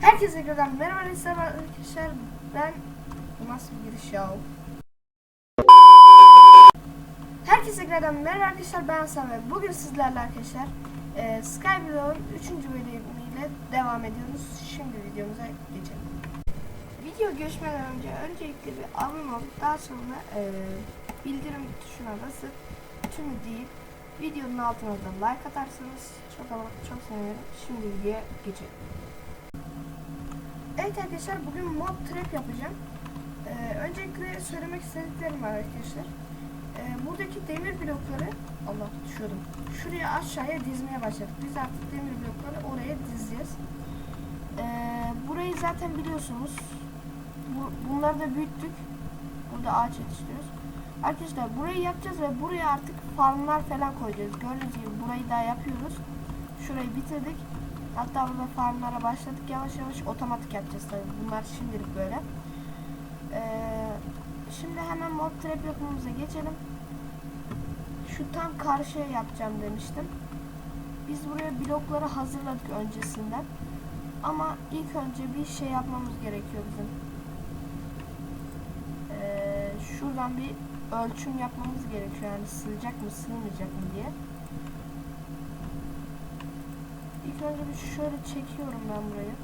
Herkese tekrardan merhaba arkadaşlar. Ben Bu nasıl bir giriş? Herkese tekrardan merhaba arkadaşlar. Ben Hasan ve bugün sizlerle arkadaşlar e, Skyblock'un 3. bölümüyle devam ediyoruz. Şimdi videomuza geçelim. Video görüşmeden önce öncelikle bir abone olup daha sonra e, bildirim tuşuna basıp tüm deyip videonun altına da like atarsanız çok ama çok sevinirim. Şimdi videoya geçelim. Evet arkadaşlar bugün mob trap yapacağım. Ee, öncelikle söylemek istediklerim var arkadaşlar. Ee, buradaki demir blokları Allah düşüyordum. Şuraya aşağıya dizmeye başladık. Biz artık demir blokları oraya dizeceğiz. Ee, burayı zaten biliyorsunuz. Bu, bunları da büyüttük. Burada ağaç yetiştiriyoruz. Arkadaşlar burayı yapacağız ve buraya artık farmlar falan koyacağız. Gördüğünüz gibi burayı daha yapıyoruz. Şurayı bitirdik. Hatta burada farmlara başladık. Yavaş yavaş otomatik yapacağız tabii. Bunlar şimdilik böyle. Ee, şimdi hemen mob trap yapımıza geçelim. Şu tam karşıya yapacağım demiştim. Biz buraya blokları hazırladık öncesinden. Ama ilk önce bir şey yapmamız gerekiyor bizim. Ee, şuradan bir ölçüm yapmamız gerekiyor. Yani sığacak mı sığmayacak mı diye. İlk bir şöyle çekiyorum ben burayı.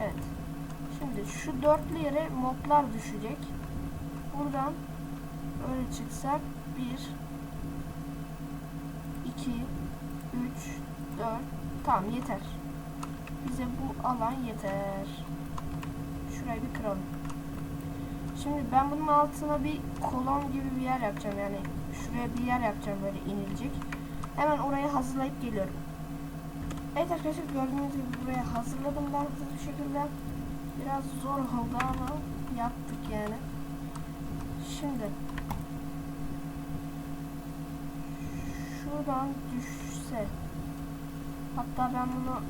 Evet. Şimdi şu dörtlü yere moblar düşecek. Buradan öyle çıksak 1 2 3 4 Tamam yeter. Bize bu alan yeter. Şurayı bir kıralım. Şimdi ben bunun altına bir kolon gibi bir yer yapacağım yani şuraya bir yer yapacağım böyle inilecek. Hemen orayı hazırlayıp geliyorum. Evet arkadaşlar gördüğünüz gibi buraya hazırladım ben hızlı bir şekilde. Biraz zor oldu ama yaptık yani. Şimdi şuradan düşse hatta ben bunu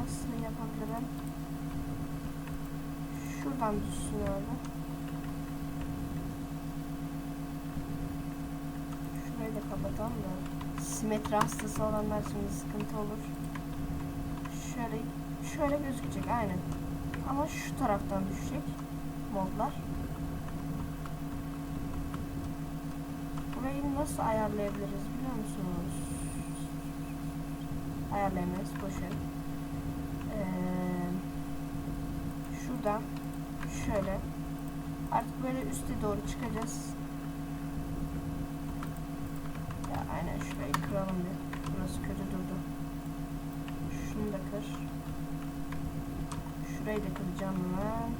nasıl yapabilirim? Şuradan düşsün abi. Şurayı da kapatalım da simetri hastası olanlar şimdi sıkıntı olur. Şöyle şöyle gözükecek aynen. Ama şu taraftan düşecek modlar. Burayı nasıl ayarlayabiliriz biliyor musunuz? Ayarlayamayız boşver. Ee, şuradan şöyle artık böyle üste doğru çıkacağız. Ya aynen şurayı kıralım bir. Burası kötü durdu. Şunu da kır. Şurayı da kıracağım ben.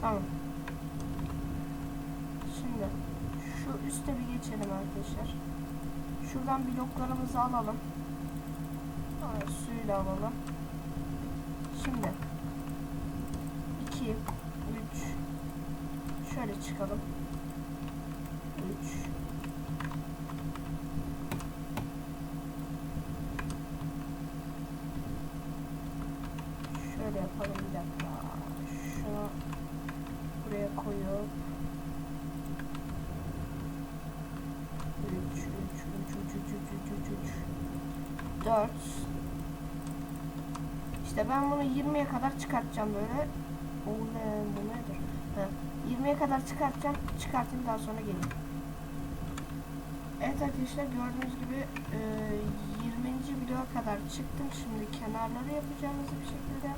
Tamam. Şimdi şu üste bir geçelim arkadaşlar. Şuradan bloklarımızı alalım. Evet, suyla alalım. Şimdi 2 3 şöyle çıkalım. 3 Şöyle yapalım bir dakika. Şunu buraya koyup 3 3 3 3 3 3 3 3 4 İşte ben bunu 20'ye kadar çıkartacağım böyle. Oğlum bu nedir? Ha, 20'ye kadar çıkartacağım. Çıkartayım daha sonra gelin. Evet arkadaşlar gördüğünüz gibi e, 20. bloğa kadar çıktım. Şimdi kenarları yapacağımız bir şekilde.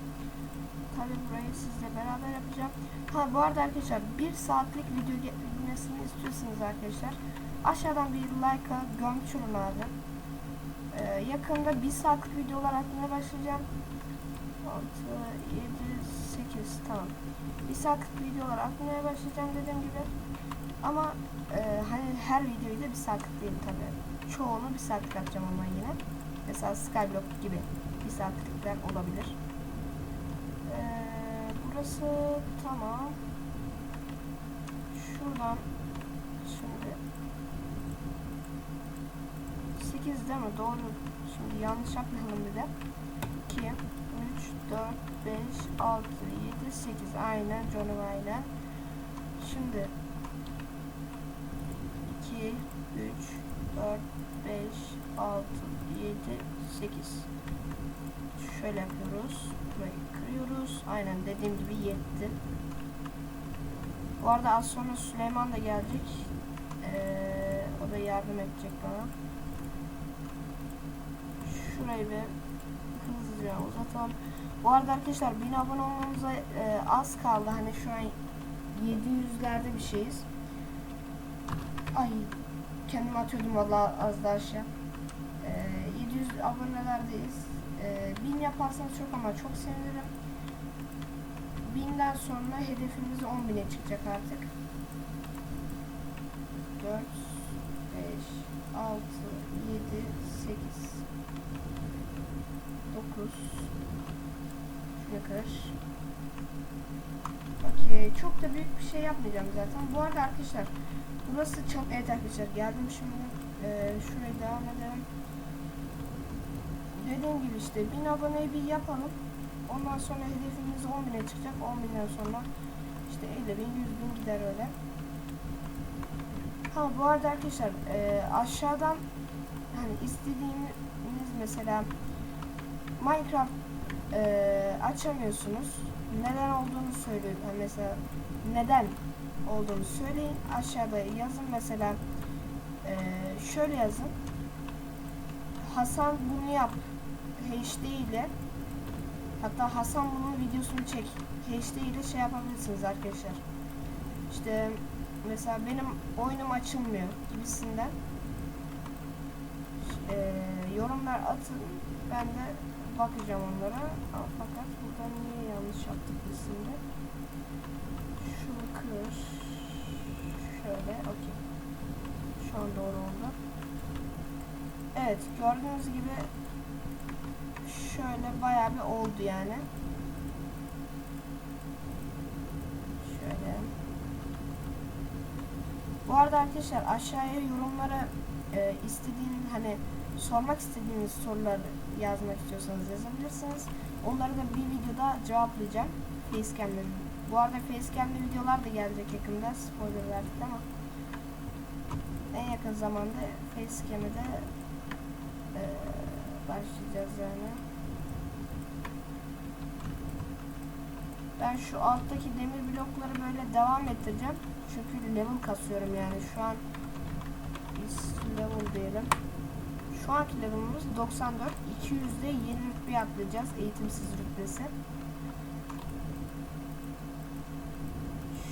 Tabi burayı sizle beraber yapacağım. Ha bu arada arkadaşlar bir saatlik video gelmesini istiyorsanız arkadaşlar aşağıdan bir like'a gömçürün abi. Ee, yakında bir saatlik videolar atmaya başlayacağım. 6, 7, 8 tamam. Bir saatlik videolar atmaya başlayacağım dediğim gibi. Ama e, hani her videoyu da bir saatlik değil tabi. Çoğunu bir saatlik atacağım ama yine. Mesela Skyblock gibi bir saatlikler olabilir. Ee, burası tamam. Şuradan şimdi 8 değil mi? Doğru. Şimdi yanlış yapmayalım bir de. 2 2, 3, 4, 5, 6, 7, 8. Aynen canım aynen. Şimdi 2, 3, 4, 5, 6, 7, 8. Şöyle yapıyoruz. Burayı kırıyoruz. Aynen dediğim gibi yetti. Bu arada az sonra Süleyman da gelecek. Ee, o da yardım edecek bana. Şurayı bir hızlıca uzatalım. Bu arada arkadaşlar 1000 abone olmamıza e, az kaldı. Hani şu an 700'lerde bir şeyiz. Ay kendim atıyordum vallahi az daha aşağı. Ee, 700 abonelerdeyiz. Ee, 1000 yaparsanız çok ama çok sevinirim. 1000'den sonra hedefimiz 10.000'e çıkacak artık. 4 5 6 7 8 9 Şunu kır. Okey. Çok da büyük bir şey yapmayacağım zaten. Bu arada arkadaşlar burası çok evet arkadaşlar geldim şimdi ee, şuraya devam edelim. Dediğim gibi işte 1000 aboneyi bir yapalım. Ondan sonra hedefimiz 10.000'e çıkacak. 10.000'den sonra işte 50 bin 100 bin gider öyle. Ha bu arada arkadaşlar e, aşağıdan hani istediğiniz mesela Minecraft e, açamıyorsunuz. Neden olduğunu söyleyin. Yani mesela neden olduğunu söyleyin. Aşağıda yazın mesela e, şöyle yazın. Hasan bunu yap. HD ile hatta Hasan bunun videosunu çek. HD ile şey yapabilirsiniz arkadaşlar. İşte mesela benim oyunum açılmıyor gibisinden. E, yorumlar atın ben de bakacağım onlara. Fakat burada niye yanlış yaptık gibisinde şunu kır. Şöyle okey. Şu an doğru oldu. Evet gördüğünüz gibi şöyle bayağı bir oldu yani bu arada arkadaşlar aşağıya yorumlara e, istediğin hani sormak istediğiniz soruları yazmak istiyorsanız yazabilirsiniz. Onları da bir videoda cevaplayacağım. Facecam'le. Bu arada Facecam'le videolar da gelecek yakında. Spoiler verdik ama en yakın zamanda Facecam'e de e, başlayacağız yani. Ben şu alttaki demir blokları böyle devam ettireceğim. Çünkü level kasıyorum yani şu an biz level diyelim. Şu anki level'ımız 94. 200'de yeni rütbeye atlayacağız. Eğitimsiz rütbesi.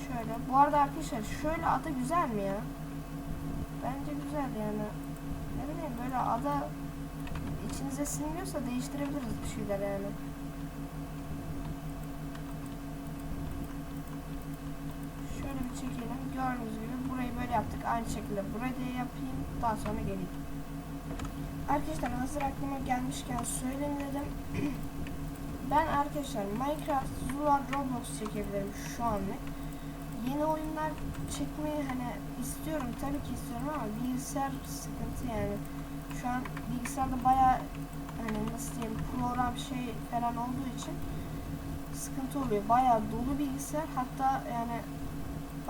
Şöyle. Bu arada arkadaşlar şöyle ada güzel mi ya? Bence güzel yani. Ne bileyim böyle ada içinize sinmiyorsa değiştirebiliriz bir şeyler yani. Gördüğünüz gibi burayı böyle yaptık. Aynı şekilde burayı da yapayım. Daha sonra geleyim. Arkadaşlar hazır aklıma gelmişken söyleyeyim dedim. ben arkadaşlar Minecraft, Zula, Roblox çekebilirim şu anlık. Yeni oyunlar çekmeyi hani istiyorum tabii ki istiyorum ama bilgisayar sıkıntı yani. Şu an bilgisayarda baya hani nasıl diyeyim program şey falan olduğu için sıkıntı oluyor. Baya dolu bilgisayar hatta yani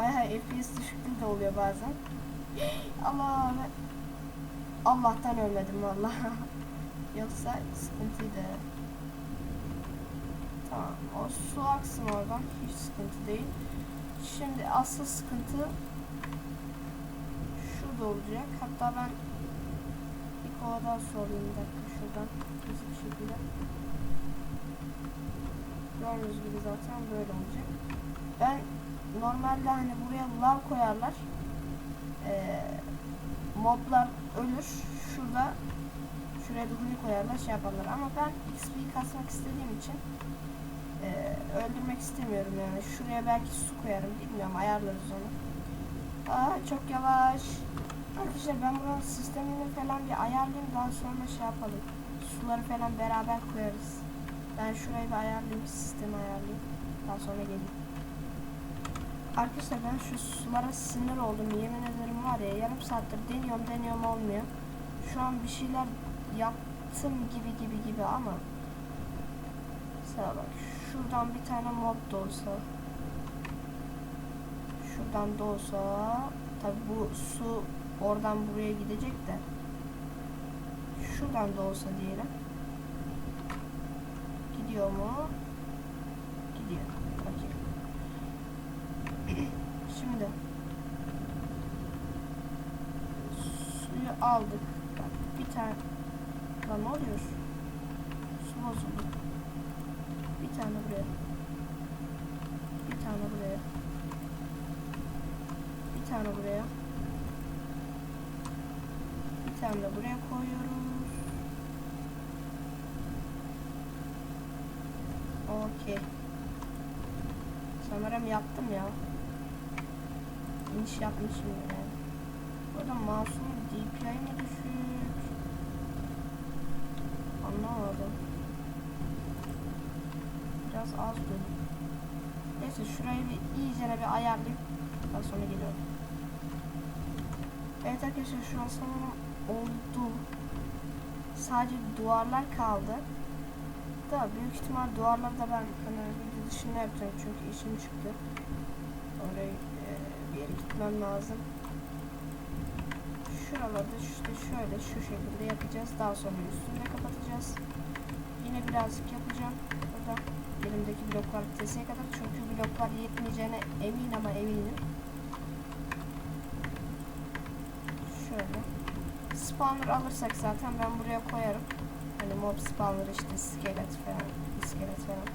baya FPS düşüklüğü de oluyor bazen. Allah Allah'tan ölmedim valla. Yoksa sıkıntıydı. Tamam. O su aksın oradan. Hiç sıkıntı değil. Şimdi asıl sıkıntı şurada olacak. Hatta ben bir kova daha sorayım bir dakika şuradan. Hızlı bir şekilde. Gördüğünüz gibi zaten böyle olacak. Ben normalde hani buraya lav koyarlar. Ee, moblar ölür. Şurada şuraya da huni koyarlar şey yaparlar. Ama ben XP'yi kasmak istediğim için e, öldürmek istemiyorum yani. Şuraya belki su koyarım. Bilmiyorum ayarlarız onu. Aa çok yavaş. Arkadaşlar ben buranın sistemini falan bir ayarlayayım. Daha sonra şey yapalım. Suları falan beraber koyarız. Ben şurayı bir ayarlayayım. Sistemi ayarlayayım. Daha sonra geleyim. Arkadaşlar ben şu sulara sinir oldum. Yemin ederim var ya yarım saattir deniyorum deniyorum olmuyor. Şu an bir şeyler yaptım gibi gibi gibi ama Mesela bak şuradan bir tane mob da olsa şuradan da olsa tabi bu su oradan buraya gidecek de şuradan da olsa diyelim gidiyor mu gidiyor Okey. Şimdi. Suyu aldık. Bak, bir tane lan ne oluyor? Su bozuldu. Bir tane buraya. Bir tane buraya. Bir tane buraya. Bir tane de buraya koyuyoruz. Okey. Sanırım yaptım ya İniş yapmışım yani burada mouse'un DPI mi düşük anlamadım. Biraz az dönüyor. Neyse şurayı bir iyice bir ayarlayıp daha sonra geliyorum. Evet arkadaşlar şu an sanırım oldu. Sadece duvarlar kaldı. Da büyük ihtimal duvarları da ben hani video dışında yapacağım çünkü işim çıktı. Oraya yere gitmem lazım. Şuralarda işte şöyle şu şekilde yapacağız. Daha sonra üstünde kapatacağız. Yine birazcık yapacağım. Burada elimdeki bloklar biteseye kadar. Çünkü bloklar yetmeyeceğine emin ama eminim. Şöyle. Spawner alırsak zaten ben buraya koyarım. Hani mob spawner işte iskelet falan iskelet falan.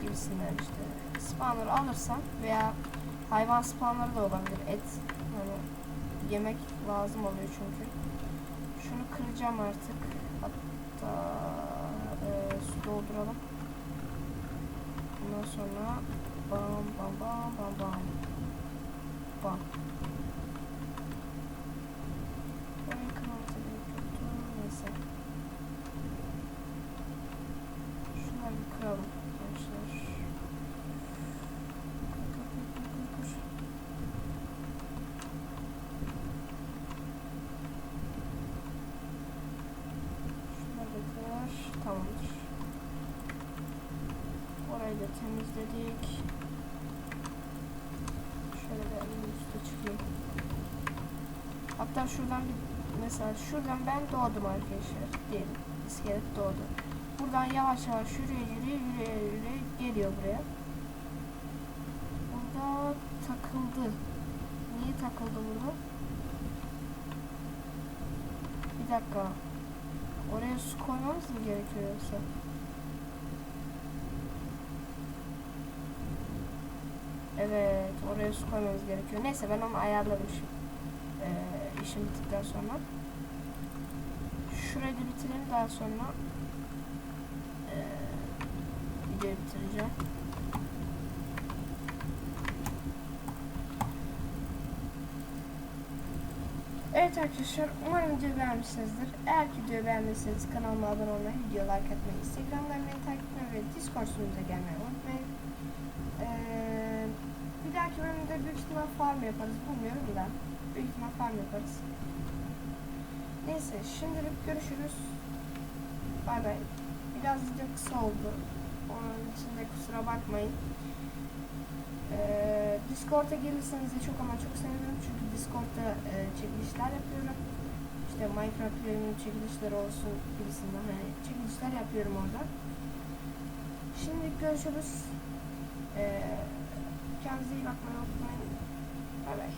Gibisinden işte spawner alırsam veya hayvan spawnerı da olabilir. Et hani yemek lazım oluyor çünkü. Şunu kıracağım artık. Hatta e, su dolduralım. Ondan sonra bam bam bam bam bam. Bam Orayı kırmamıza gerek yoktu. Neyse. Şunları bir kıralım arkadaşlar. Kır, kır, kır, kır, kır, kır. Şunları da kır. Tamamdır. Orayı da temizledik. Şöyle bir elim üstü çıkayım. Hatta şuradan bir mesela şuradan ben doğdum arkadaşlar diyelim. İskelet doğdu. Buradan yavaş yavaş yürüye yürüye yürüye yürüye geliyor buraya. Burada takıldı. Niye takıldı burada? Bir dakika. Oraya su koymamız mı gerekiyor yoksa? Evet, oraya su koymamız gerekiyor. Neyse ben onu ayarladım şimdi. Ee, işim bittikten sonra. Şurayı da bitireyim daha sonra ee, videoyu bitireceğim. Evet arkadaşlar umarım videoyu beğenmişsinizdir. Eğer videoyu beğendiyseniz kanalıma abone olmayı, video like atmayı, instagramdan takip etmeyi ve discord sunucuda gelmeyi unutmayın. Bölümde büyük ihtimal farm yaparız bilmiyorum da. Büyük ihtimal farm yaparız. Neyse şimdilik görüşürüz. Bay bay. Biraz video kısa oldu. Onun için de kusura bakmayın. Ee, Discord'a gelirseniz de çok ama çok sevinirim çünkü Discord'da e, çekilişler yapıyorum. İşte Minecraft Premium çekilişleri olsun gibisinden hani çekilişler yapıyorum orada. Şimdilik görüşürüz. Ee, kendinize iyi bakmayı unutmayın. Bay bay.